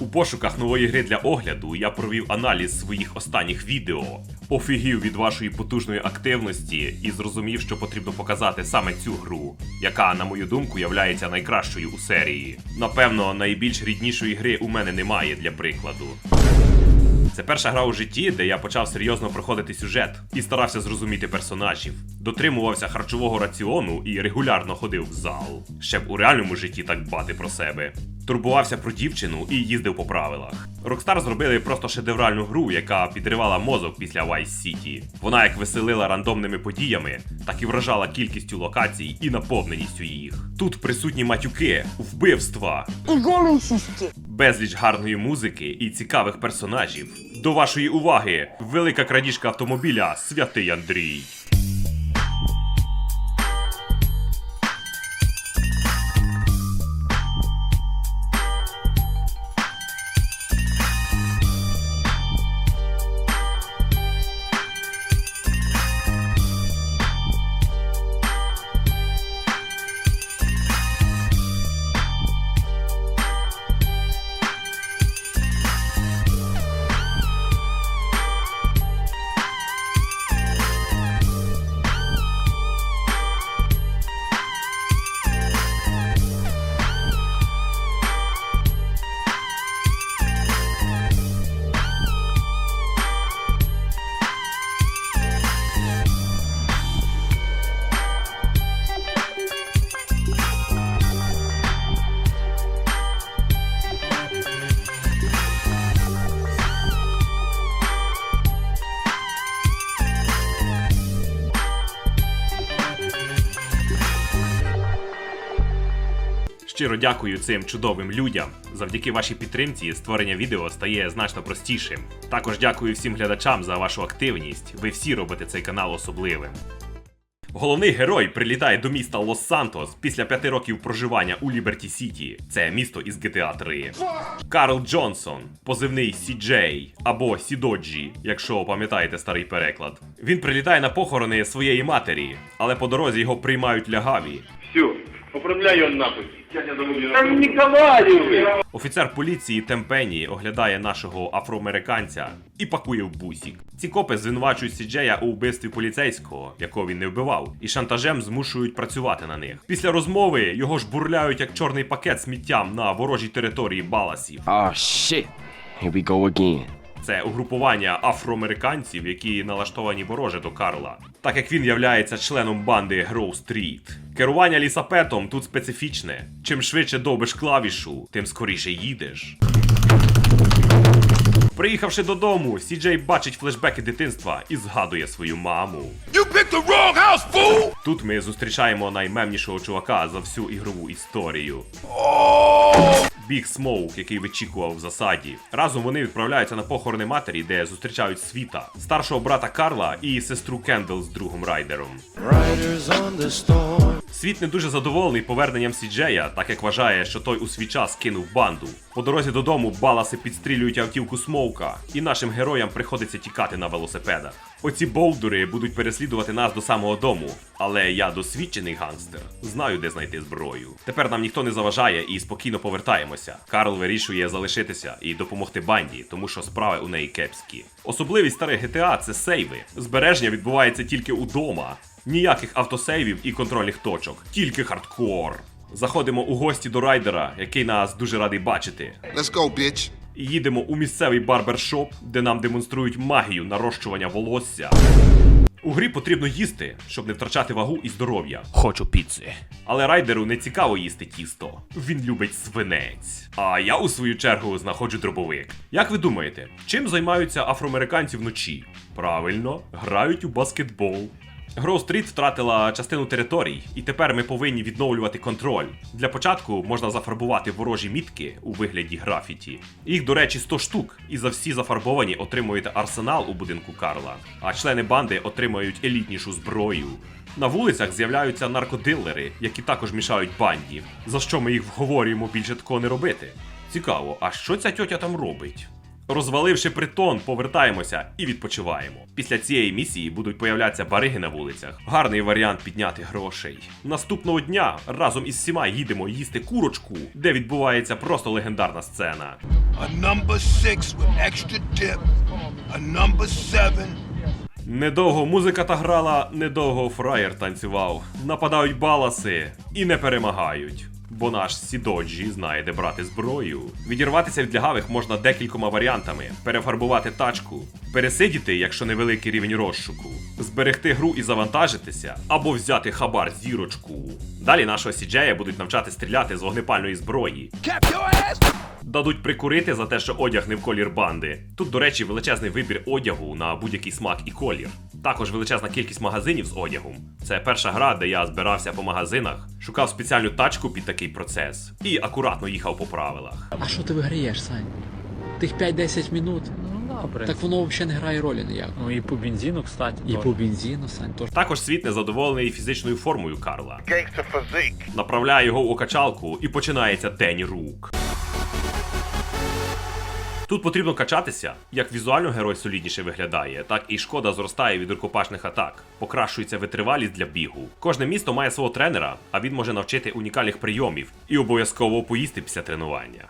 У пошуках нової гри для огляду я провів аналіз своїх останніх відео, офігів від вашої потужної активності і зрозумів, що потрібно показати саме цю гру, яка, на мою думку, являється найкращою у серії. Напевно, найбільш ріднішої гри у мене немає для прикладу. Це перша гра у житті, де я почав серйозно проходити сюжет і старався зрозуміти персонажів, дотримувався харчового раціону і регулярно ходив в зал. Ще б у реальному житті так дбати про себе. Турбувався про дівчину і їздив по правилах. Rockstar зробили просто шедевральну гру, яка підривала мозок після Vice City. Вона як веселила рандомними подіями, так і вражала кількістю локацій і наповненістю їх. Тут присутні матюки, вбивства, і сіськи. безліч гарної музики і цікавих персонажів. До вашої уваги, велика крадіжка автомобіля Святий Андрій. Щиро дякую цим чудовим людям. Завдяки вашій підтримці створення відео стає значно простішим. Також дякую всім глядачам за вашу активність. Ви всі робите цей канал особливим. Головний герой прилітає до міста Лос-Сантос після п'яти років проживання у Ліберті Сіті. Це місто із GTA 3. Карл Джонсон, позивний CJ або Сідоджі, якщо пам'ятаєте старий переклад. Він прилітає на похорони своєї матері, але по дорозі його приймають лягаві. Поправляй ее нахуй. Там Ніколаєві. Офіцер поліції Темпені оглядає нашого афроамериканця і пакує в бусік. Ці копи звинувачують Сіджея у вбивстві поліцейського, якого він не вбивав, і шантажем змушують працювати на них. Після розмови його ж бурляють як чорний пакет сміттям на ворожій території Баласів. Oh shit. Here we go again. Це угрупування афроамериканців, які налаштовані вороже до Карла, так як він являється членом банди Гроу Стріт. Керування лісапетом тут специфічне. Чим швидше добиш клавішу, тим скоріше їдеш. Приїхавши додому, Сіджей бачить флешбеки дитинства і згадує свою маму. You picked the wrong house, fool! Тут ми зустрічаємо наймемнішого чувака за всю ігрову історію. Біг Смоук, який вичікував в засаді. Разом вони відправляються на похорони матері, де зустрічають світа, старшого брата Карла і сестру Кендл з другом райдером. Світ не дуже задоволений поверненням Сіджея, так як вважає, що той у свій час кинув банду. По дорозі додому баласи підстрілюють автівку Смоука, і нашим героям приходиться тікати на велосипедах. Оці болдури будуть переслідувати нас до самого дому, але я досвідчений гангстер, знаю, де знайти зброю. Тепер нам ніхто не заважає і спокійно повертаємося. Карл вирішує залишитися і допомогти банді, тому що справи у неї кепські. Особливість старих GTA – це сейви. Збереження відбувається тільки удома. Ніяких автосейвів і контрольних точок, тільки хардкор. Заходимо у гості до райдера, який нас дуже радий бачити. Let's go, bitch. Їдемо у місцевий барбершоп, де нам демонструють магію нарощування волосся. У грі потрібно їсти, щоб не втрачати вагу і здоров'я. Хочу піци. Але райдеру не цікаво їсти тісто. Він любить свинець. А я у свою чергу знаходжу дробовик. Як ви думаєте, чим займаються афроамериканці вночі? Правильно, грають у баскетбол. Гроу Стріт втратила частину територій, і тепер ми повинні відновлювати контроль. Для початку можна зафарбувати ворожі мітки у вигляді графіті. Їх, до речі, 100 штук, і за всі зафарбовані отримуєте арсенал у будинку Карла, а члени банди отримають елітнішу зброю. На вулицях з'являються наркодилери, які також мішають банді, за що ми їх вговорюємо більше такого не робити. Цікаво, а що ця тьотя там робить? Розваливши притон, повертаємося і відпочиваємо. Після цієї місії будуть появлятися бариги на вулицях. Гарний варіант підняти грошей. Наступного дня разом із всіма їдемо їсти курочку, де відбувається просто легендарна сцена. a number six with extra dip, a number seven. Недовго музика та грала, недовго фраєр танцював. Нападають баласи і не перемагають. Бо наш Сідоджі знає, де брати зброю. Відірватися від лягавих можна декількома варіантами: перефарбувати тачку, пересидіти, якщо невеликий рівень розшуку, зберегти гру і завантажитися, або взяти хабар зірочку. Далі нашого Сіджея будуть навчати стріляти з вогнепальної зброї. Дадуть прикурити за те, що одяг не в колір банди. Тут, до речі, величезний вибір одягу на будь-який смак і колір. Також величезна кількість магазинів з одягом. Це перша гра, де я збирався по магазинах, шукав спеціальну тачку під такий процес і акуратно їхав по правилах. А що ти виграєш, Сань? Тих 5-10 минут. Ну, добре. Так воно взагалі не грає ролі ніякої. Ну і по бензину, кстати. І по бензину, Сань, теж. Також світ незадоволений фізичною формою Карла. Направляє його у качалку і починається день рук. Тут потрібно качатися, як візуально герой солідніше виглядає, так і шкода зростає від рукопашних атак, покращується витривалість для бігу. Кожне місто має свого тренера, а він може навчити унікальних прийомів і обов'язково поїсти після тренування.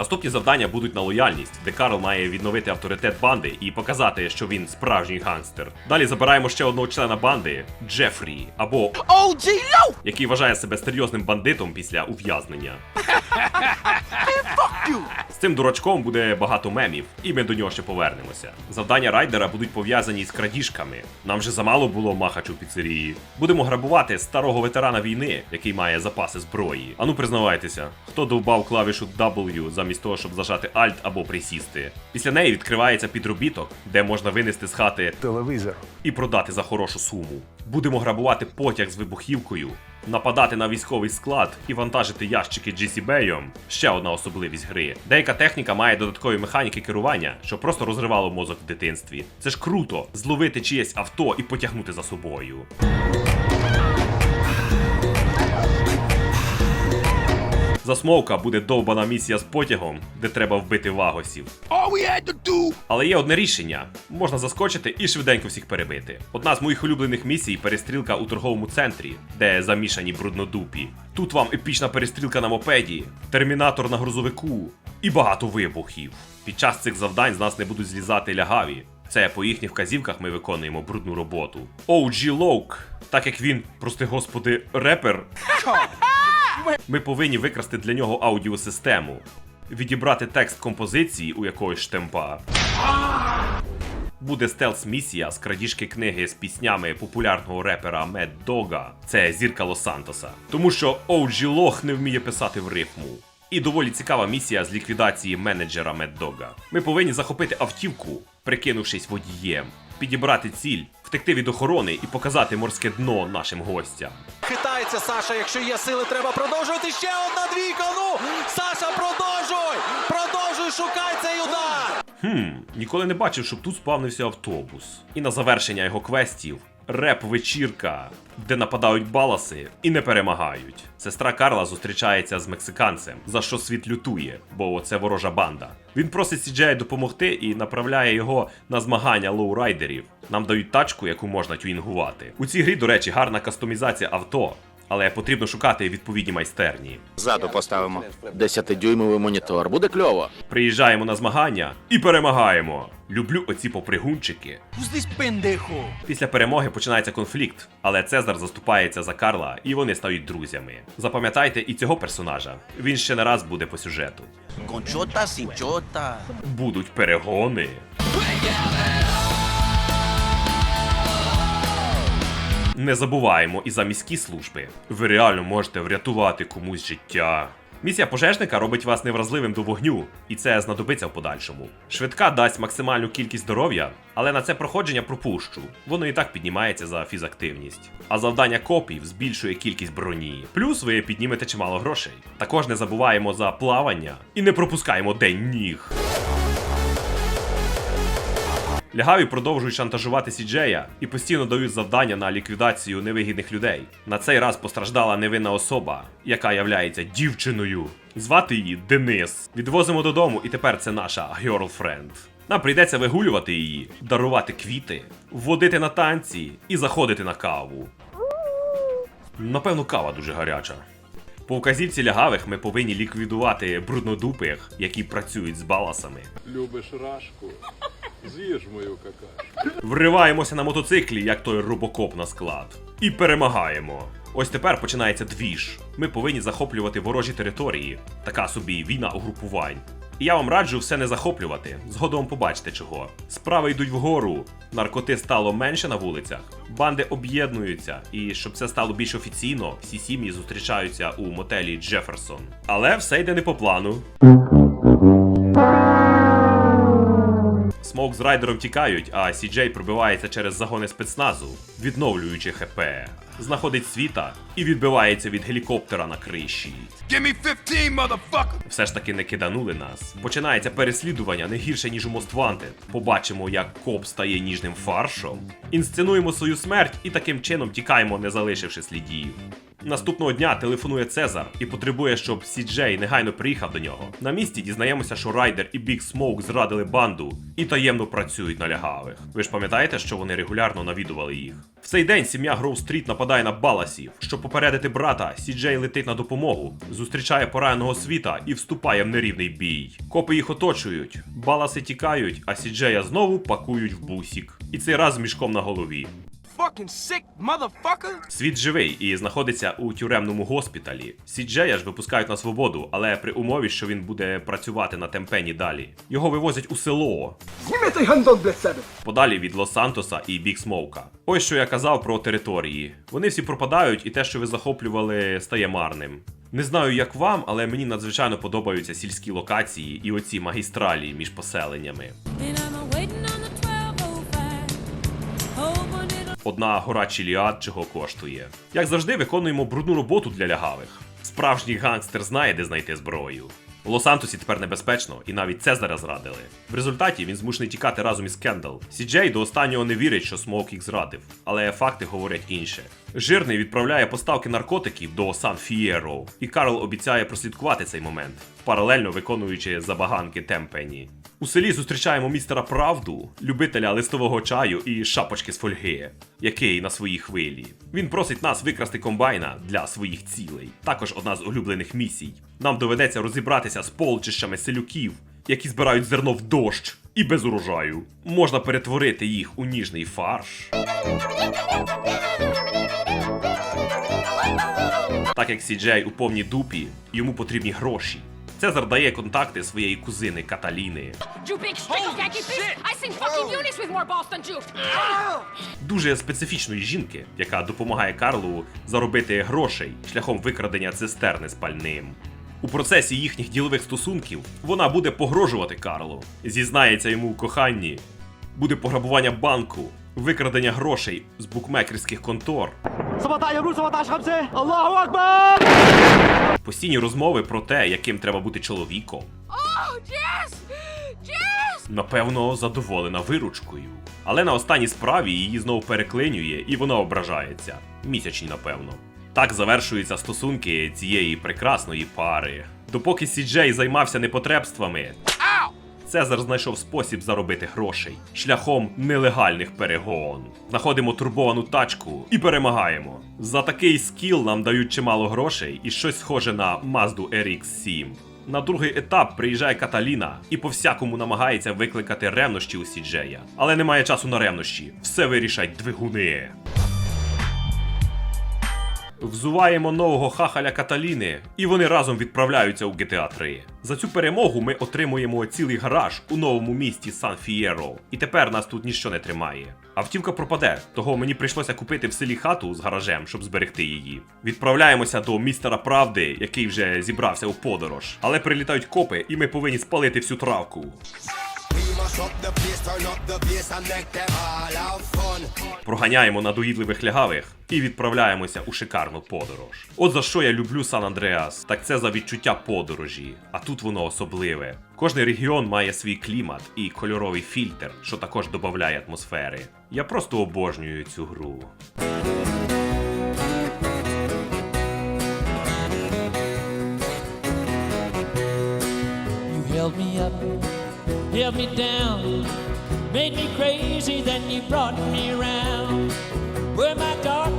Наступні завдання будуть на лояльність, де Карл має відновити авторитет банди і показати, що він справжній гангстер. Далі забираємо ще одного члена банди Джефрі або який вважає себе серйозним бандитом після ув'язнення. З цим дурачком буде багато мемів, і ми до нього ще повернемося. Завдання райдера будуть пов'язані з крадіжками. Нам вже замало було махачу піцерії. Будемо грабувати старого ветерана війни, який має запаси зброї. Ану, признавайтеся, хто довбав клавішу W замість того, щоб зажати Alt або присісти. Після неї відкривається підробіток, де можна винести з хати телевізор. і продати за хорошу суму. Будемо грабувати потяг з вибухівкою, нападати на військовий склад і вантажити ящики GCB. Ще одна особливість гри. Деяка техніка має додаткові механіки керування, що просто розривало мозок в дитинстві. Це ж круто зловити чиєсь авто і потягнути за собою. За Смоука буде довбана місія з потягом, де треба вбити вагосів. Але є одне рішення: можна заскочити і швиденько всіх перебити. Одна з моїх улюблених місій перестрілка у торговому центрі, де замішані бруднодупі. Тут вам епічна перестрілка на мопеді, термінатор на грузовику і багато вибухів. Під час цих завдань з нас не будуть злізати лягаві. Це по їхніх вказівках ми виконуємо брудну роботу. OG Лоук, так як він, прости господи, репер. Ми повинні викрасти для нього аудіосистему, відібрати текст композиції у якогось штемпа. Буде стелс-місія з крадіжки книги з піснями популярного репера Мед Дога. Це зірка Лос-Сантоса. Тому що OG Лох не вміє писати в рифму. І доволі цікава місія з ліквідації менеджера Мед Дога. Ми повинні захопити автівку, прикинувшись водієм, підібрати ціль, втекти від охорони і показати морське дно нашим гостям. Хитається Саша, якщо є сили, треба продовжувати. Ще одна двійка. Ну, Саша, продовжуй! Продовжуй, шукай цей удар! Хм, ніколи не бачив, щоб тут спавнився автобус. І на завершення його квестів реп-вечірка, де нападають баласи і не перемагають. Сестра Карла зустрічається з мексиканцем, за що світ лютує, бо це ворожа банда. Він просить Сіджея допомогти і направляє його на змагання лоурайдерів. Нам дають тачку, яку можна тюнінгувати. У цій грі, до речі, гарна кастомізація авто, але потрібно шукати відповідні майстерні. Ззаду поставимо. Десятидюймовий монітор. Буде кльово. Приїжджаємо на змагання і перемагаємо. Люблю оці попригунчики. Після перемоги починається конфлікт, але Цезар заступається за Карла, і вони стають друзями. Запам'ятайте і цього персонажа. Він ще не раз буде по сюжету. Кончота, сінчота. Будуть перегони. Не забуваємо і за міські служби. Ви реально можете врятувати комусь життя. Місія пожежника робить вас невразливим до вогню, і це знадобиться в подальшому. Швидка дасть максимальну кількість здоров'я, але на це проходження пропущу. Воно і так піднімається за фізактивність. А завдання копів збільшує кількість броні. Плюс ви піднімете чимало грошей. Також не забуваємо за плавання і не пропускаємо день ніг. Лягаві продовжують шантажувати Сіджея і постійно дають завдання на ліквідацію невигідних людей. На цей раз постраждала невинна особа, яка являється дівчиною. Звати її Денис. Відвозимо додому, і тепер це наша гьорлфренд. Нам прийдеться вигулювати її, дарувати квіти, вводити на танці і заходити на каву. Напевно, кава дуже гаряча. По указівці лягавих ми повинні ліквідувати бруднодупих, які працюють з баласами. Любиш рашку? З'їж мою какашку. Вриваємося на мотоциклі, як той робокоп на склад. І перемагаємо. Ось тепер починається двіж. Ми повинні захоплювати ворожі території. Така собі війна угрупувань. Я вам раджу все не захоплювати. Згодом побачите чого. Справи йдуть вгору. Наркоти стало менше на вулицях, банди об'єднуються, і щоб це стало більш офіційно, всі сім'ї зустрічаються у мотелі Джеферсон. Але все йде не по плану. Смок з райдером тікають, а Сіджей пробивається через загони спецназу, відновлюючи ХП, знаходить світа і відбивається від гелікоптера на криші. Give me 15, motherfucker! Все ж таки не киданули нас. Починається переслідування не гірше, ніж у Most Wanted. Побачимо, як коп стає ніжним фаршом. Інсценуємо свою смерть і таким чином тікаємо, не залишивши слідів. Наступного дня телефонує Цезар і потребує, щоб Сіджей негайно приїхав до нього. На місці дізнаємося, що Райдер і Біг Смоук зрадили банду і таємно працюють на лягавих. Ви ж пам'ятаєте, що вони регулярно навідували їх? В цей день сім'я Гроу Стріт нападає на баласів. Щоб попередити брата, Сіджей летить на допомогу, зустрічає пораненого світа і вступає в нерівний бій. Копи їх оточують, баласи тікають, а Сіджея знову пакують в бусік. І цей раз з мішком на голові. Fucking sick, motherfucker! Світ живий і знаходиться у тюремному госпіталі. Сіджея ж випускають на свободу, але при умові, що він буде працювати на темпені далі. Його вивозять у село. Подалі від Лос-Сантоса і Біг Смоука. Ось що я казав про території. Вони всі пропадають, і те, що ви захоплювали, стає марним. Не знаю, як вам, але мені надзвичайно подобаються сільські локації і оці магістралі між поселеннями. Одна гора Чіліад чого коштує. Як завжди, виконуємо брудну роботу для лягавих. Справжній гангстер знає, де знайти зброю. У Лос-Антосі тепер небезпечно, і навіть Цезаря зрадили. В результаті він змушений тікати разом із Кендал. Сіджей до останнього не вірить, що Смоук їх зрадив, але факти говорять інше. Жирний відправляє поставки наркотиків до Сан Фієро, і Карл обіцяє прослідкувати цей момент, паралельно виконуючи забаганки Темпені. У селі зустрічаємо містера Правду, любителя листового чаю і шапочки з фольги, який на своїй хвилі. Він просить нас викрасти комбайна для своїх цілей. Також одна з улюблених місій. Нам доведеться розібратися з полчищами селюків, які збирають зерно в дощ і без урожаю. Можна перетворити їх у ніжний фарш. Так як Сіджей у повній дупі, йому потрібні гроші. Цезар дає контакти своєї кузини Каталіни. You big sticky Yankee fish! I seen fucking Eunice with more balls than you! дуже специфічної жінки, яка допомагає Карлу заробити грошей шляхом викрадення цистерни з пальним. У процесі їхніх ділових стосунків вона буде погрожувати Карлу, зізнається йому у коханні, буде пограбування банку, викрадення грошей з букмекерських контор. Постійні розмови про те, яким треба бути чоловіком. Oh, Jess! Jess! Напевно, задоволена виручкою. Але на останній справі її знову переклинює і вона ображається. Місячні, напевно. Так завершуються стосунки цієї прекрасної пари. Допоки Сіджей займався непотребствами, Цезар знайшов спосіб заробити грошей шляхом нелегальних перегон. Знаходимо турбовану тачку і перемагаємо. За такий скіл нам дають чимало грошей і щось схоже на Mazda RX-7. На другий етап приїжджає Каталіна і по-всякому намагається викликати ревнощі у Сіджея. Але немає часу на ревнощі. Все вирішать двигуни. Взуваємо нового хахаля Каталіни, і вони разом відправляються у GTA 3. За цю перемогу ми отримуємо цілий гараж у новому місті Сан Фієро. І тепер нас тут ніщо не тримає. Автівка пропаде, того мені прийшлося купити в селі хату з гаражем, щоб зберегти її. Відправляємося до містера Правди, який вже зібрався у подорож. Але прилітають копи, і ми повинні спалити всю травку. Проганяємо надоїдливих лягавих і відправляємося у шикарну подорож. От за що я люблю Сан Андреас, так це за відчуття подорожі, а тут воно особливе. Кожний регіон має свій клімат і кольоровий фільтр, що також додає атмосфери. Я просто обожнюю цю гру. You held me up, held me down, made me crazy, then you brought me around. Were my dark